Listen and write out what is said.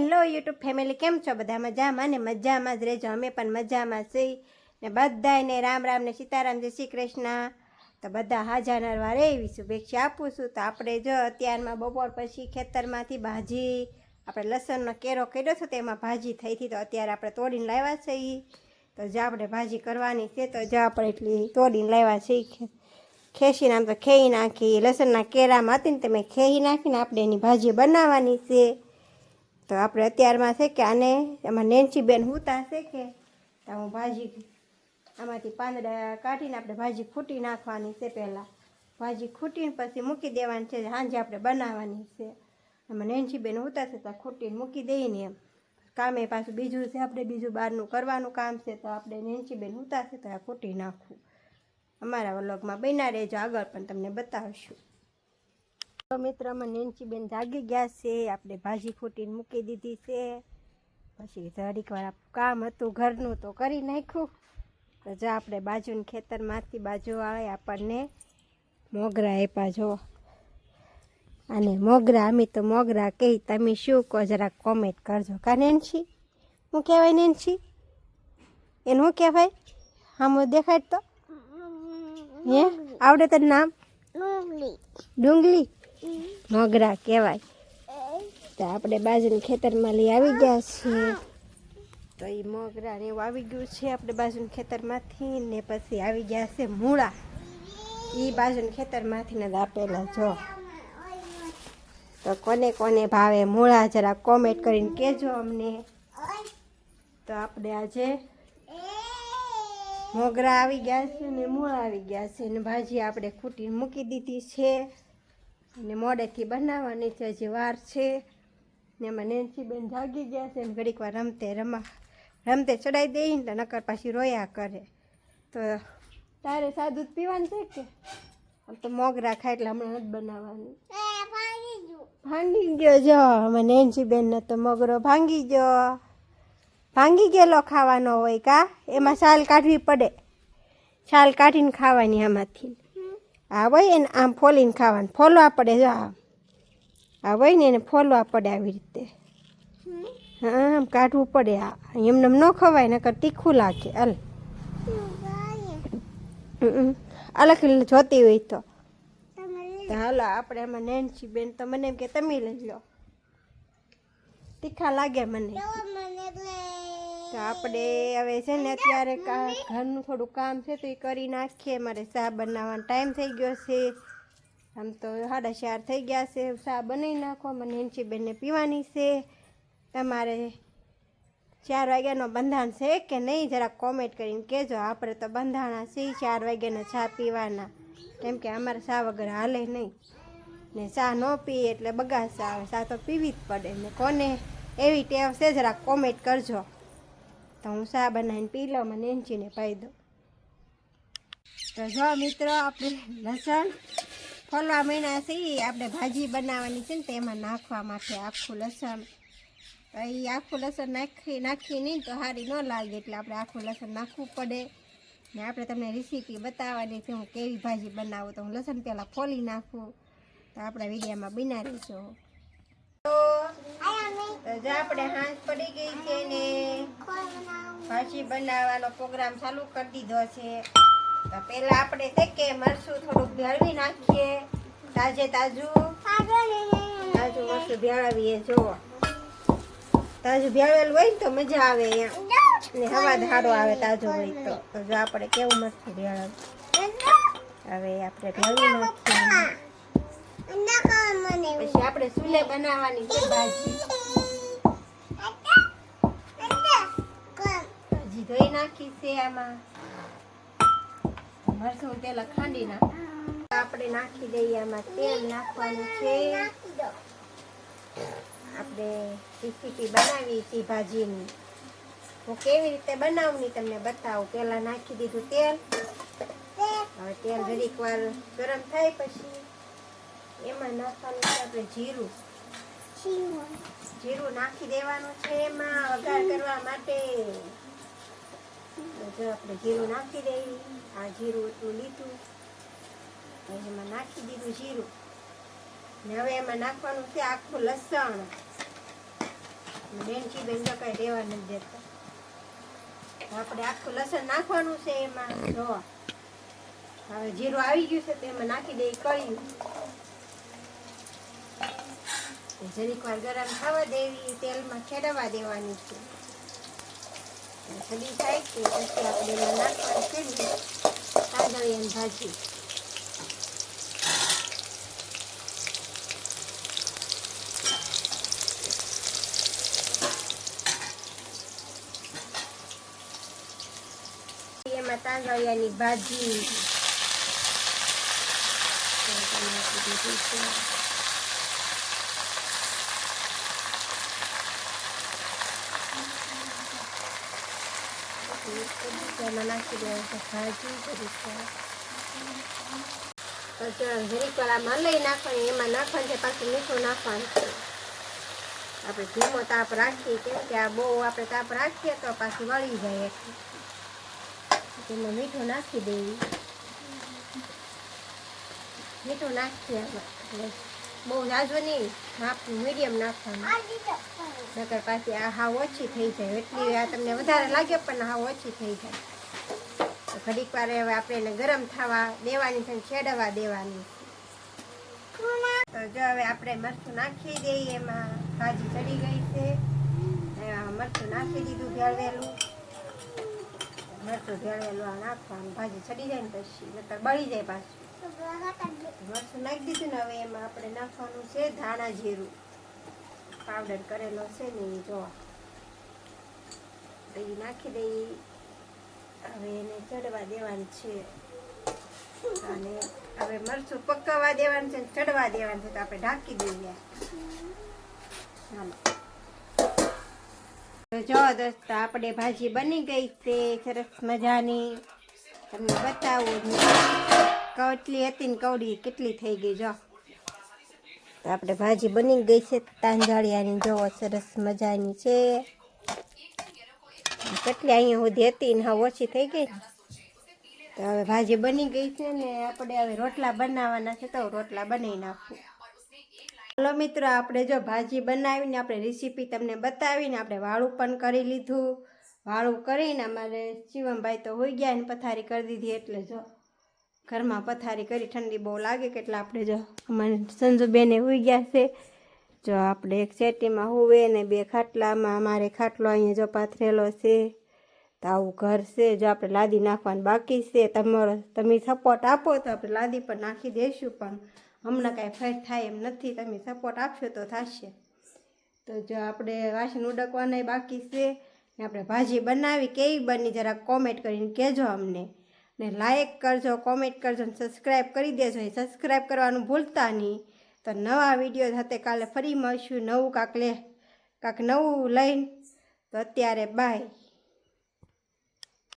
Hello YouTube family, કેમ છો? બધા મજામાં ને મજામાં જ રહેજો. અમે પણ મજામાં છીએ ને બધાને રામ રામ ને સીતારામ, જય શ્રી કૃષ્ણ. તો બધા હાજર વારે એવી શુભેચ્છા આપું છું. તો આપણે જો અત્યારમાં બપોર પછી ખેતરમાંથી ભાજી, આપણે લસણનો કેરો કર્યો છે તેમાં ભાજી થઈ હતી, તો અત્યારે આપણે તોડીને લાવ્યા છે તો જો આપણે ભાજી કરવાની છે, તો જો આપણે એટલી તોડીને લાવ્યા છે ઈ ખે- ખેંચીને આમ તો ખેઈ નાખી. લસણના કેરામાં હતી ને તમે ખેઈ નાખીને આપણે એની ભાજી બનાવવાની છે. તો આપણે અત્યારમાં છે કે આને એમાં નેન્સી બેન હુતા છે કે તો હું ભાજી આમાંથી પાંદડા કાઢીને આપણે ભાજી ખૂટી નાખવાની છે પહેલાં. ભાજી ખૂટીને પછી મૂકી દેવાની છે સાંજે આપણે બનાવવાની છે. એમાં નેન્સી બેન હુતા છે, તો ખૂટીને મૂકી દઈને એમ. કામે પાછું બીજું છે, આપણે બીજું બહારનું કરવાનું કામ છે, તો આપણે નેન્સી બેન હુતા છે, તો આ ખૂટી નાખવું અમારા વ્લોગમાં બન્યા રહેજો આગળ, પણ તમને બતાવશું. તો મિત્ર અમે જાગી ગયા છે. આપણે ભાજી ફૂટીને મૂકી દીધી છે. પછી ઘડીક વાર કામ હતું ઘરનું તો કરી નાખ્યું. તો જો આપણે બાજુને ખેતરમાંથી બાજુ આવે આપણને મોગરા આપ્યા જો. અને મોગરા અમે તો મોગરા કહી તમે શું કહો જરા કોમેન્ટ કરજો. કા નેન્સી હું કહેવાય નેન્સી એનું શું કહેવાય? હા દેખાડ તો? હે? આવડે તને નામ? ડુંગળી? મોગરા કહેવાય. તો આપણે બાજુના ખેતરમાં લઈ આવી ગયા છીએ. તો એ મોગરા ને એવું આવી ગયું છે, આપણે બાજુના ખેતરમાંથી ને પછી આવી ગયા છે મૂળા. એ બાજુના ખેતરમાંથી ને આપેલા જો. તો કોને કોને ભાવે મૂળા, જરા કોમેન્ટ કરીને કહેજો અમને. તો આપણે આજે મોગરા આવી ગયા છે ને મૂળા આવી ગયા છે ને ભાજી આપણે ખૂટી મૂકી દીધી છે. ને મોડેથી બનાવવાની છે હજી વાર છે. ને એમાં નેન્સીબેન જાગી ગયા છે ને ઘડીક વાર રમતે રમા રમતે ચડાવી દઈ ને નકર પાછી રોયા કરે. તો તારે સાદું જ પીવાનું છે કે? આમ તો મોગરા ખાય એટલે હમણાં નથી બનાવવાની. ભાંગી ગયો. જો અમે નેન્સીબેન તો મોગરો ભાંગી ગયો. ભાંગી ગયેલો ખાવાનો હોય કા? એમાં છાલ કાઢવી પડે. છાલ કાઢીને ખાવાની આમાંથી. આ હોય એને આમ ફોલીને ખાવાનું. ફોલવા પડે જો આ હોય ને એને ફોલવા પડે આવી રીતે. હા, આમ કાઢવું પડે આ. એમને ન ખવાય, નકર તીખું લાગે. અલ અલગ જોતી હોય તો. હાલો આપણે એમાં નેનસી બેન તો મને એમ કે તમે લઈ લો. તીખા લાગે મને. તો આપણે હવે છે ને અત્યારે ઘરનું થોડું કામ છે તો એ કરી નાખીએ. મારે ચા બનાવવાનો ટાઈમ થઈ ગયો છે. આમ તો સાડા ચાર થઈ ગયા છે. ચા બનાવી નાખો. મને હેન્સી બેનને પીવાની છે. તમારે ચાર વાગ્યાનો બંધાણ છે કે નહીં? જરા કોમેન્ટ કરીને કહેજો. આપણે તો બંધાણા છીએ ચાર વાગ્યાના ચા પીવાના. કેમ કે અમારે ચા વગર હાલે નહીં. ને ચા ન પીએ એટલે બગાસ આવે. ચા તો પીવી જ પડે. ને કોને? એવી ટેવ છે. જરા કોમેન્ટ કરજો. તો હું ચા બનાવીને પી લઉં, મને એંચીને પાઈ દઉં. તો જો મિત્રો, આપણે લસણ ફોલવા મહિના છે આપણે ભાજી બનાવવાની છે ને તેમાં નાખવા માટે આખું લસણ. તો એ આખું લસણ નાખી નાખી નહીં તો સારી ન લાગે, એટલે આપણે આખું લસણ નાખવું પડે. ને આપણે તમને રેસીપી બતાવવાની છે, હું કેવી ભાજી બનાવું. તો હું લસણ પહેલાં ફોલી નાખું. તો આપણા વિડીયામાં તો જો તાજે તાજું. ભેળવેલું હોય ને તો મજા આવે ને હવા ધારો આવે તાજું હોય તો. તો જો આપણે કેવું મરસું ભેળવ હવે આપણે ભેળવી નાખીએ. પછી આપણે સુલે બનાવવાની છે ભાજી. ધોઈ નાખી છે આમાં. મરચું તેલ ખાંડી નાખ. આપણે નાખી દઈએ આમાં તેલ નાખવાનું છે. આપણે રેસીપી બનાવી હતી ભાજીની. હું કેવી રીતે બનાવું તમને બતાવું. પહેલા નાખી દીધું તેલ. હવે તેલ ઘડીક વાર ગરમ થાય પછી એમાં નાખવાનું છે આપણે જીરું. જીરું નાખી દેવાનું છે એમાં વઘાર કરવા માટે. જો આપણે જીરું નાખી દઈએ. આ જીરું એટલું લીધું. એમાં નાખી દીધું જીરું. ને હવે એમાં નાખવાનું છે આખું લસણ. બેનચી બેન તો કઈ રહેવા નથી દેતા. આપણે આખું લસણ નાખવાનું છે એમાં. જો હવે જીરું આવી ગયું છે તો એમાં નાખી દઈ કળ્યું જરીક વાર ગરમ થવા દેવી, તેલમાં ખેડવા દેવાની છે. સડી થાય કે પછી આપણે એમાં નાખવાનું કરી તાંદળિયાની ભાજી. એમાં તાંદળિયાની ભાજી. નાખી નાખી દેવાનું ભાજી પછી જરીક વાર આ મલાઈ એમાં નાખવાનું છે પાછું મીઠું નાખવાનું આપણે ધીમો તાપ રાખીએ કેમ કે આ બહુ આપણે તાપ રાખીએ તો પાછું વળી જાય તેમાં મીઠું નાખી દેવું મીઠું નાખીએ બહુ નાજો નહીં, માપ મીડિયમ નાખવાનું. નકર પાછી આ હાવ ઓછી થઈ જાય, એટલી આ તમને વધારે લાગે પણ હાવ ઓછી થઈ જાય. ઘડીક વાર હવે આપણે એને ગરમ થવા દેવાની છે છેડવા દેવાની. તો જો હવે આપણે મરચું નાખી દઈએ, એમાં ભાજી ચડી ગઈ છે. મરચું નાખી દીધું ભેળવેલું. મરચું ભેળવેલું નાખવાનું, ભાજી ચડી જાય ને પછી, નકર બળી જાય પાછું. મરચું નાખી દીધું ને હવે એમાં આપણે નાખવાનું છે ધાણા જીરું. પાવડર કરેલો છે ને એ જો એ નાખી દઈ હવે એને ચડવા દેવાનું છે. અને હવે મરચું પકવવા દેવાનું છે ચડવા દેવાનું છે તો આપણે ઢાંકી દઈએ. ચાલો જો દોસ્તો, આપણે ભાજી બની ગઈ છે. સરસ મજાની. તમને બતાવું કટલી હતી ને કવડી કેટલી થઈ ગઈ જો. આપણે ભાજી બની ગઈ છે, તાંજાળિયાની. જોવો, સરસ મજાની છે. કેટલી અહીંયા સુધી હતી ને હવે ઓછી થઈ ગઈ તો હવે ભાજી બની ગઈ છે ને આપણે હવે રોટલા બનાવવાના છે તો રોટલા બનાવી નાખું. હલો મિત્રો, આપણે જો ભાજી બનાવીને આપણે રેસીપી તમને બતાવીને આપણે વાળું પણ કરી લીધું. વાળું કરીને અમારે શિવમભાઈ તો હોઈ ગયા ને પથારી કરી દીધી એટલે જો. ઘરમાં પથારી કરી ઠંડી બહુ લાગે કે એટલે આપણે જો અમારે સંજુબેને હોઈ ગયા છે. જો આપણે એક સેટીમાં હોવે ને બે ખાટલામાં અમારે ખાટલો અહીંયા જો પાથરેલો છે. તો આવું ઘર છે, જો આપણે લાદી નાખવાનું બાકી છે. તમારો, તમે સપોર્ટ આપો તો આપણે લાદી પર નાખી દઈશું પણ હમણાં કાંઈ ફેર થાય એમ નથી. તમે સપોર્ટ આપશો તો થશે. તો જો આપણે વાસણ ઉડકવાના બાકી છે ને આપણે ભાજી બનાવી, કેવી બની, જરા કોમેન્ટ કરીને કહેજો અમને. ને લાઇક કરજો કોમેન્ટ કરજો ને સબસ્ક્રાઈબ કરી દેજો. એ સબસ્ક્રાઈબ કરવાનું ભૂલતા નહીં. તો નવા વીડિયો સાથે કાલે ફરી મળશું નવું કાંક લે, કાંક નવું લઈને. તો અત્યારે બાય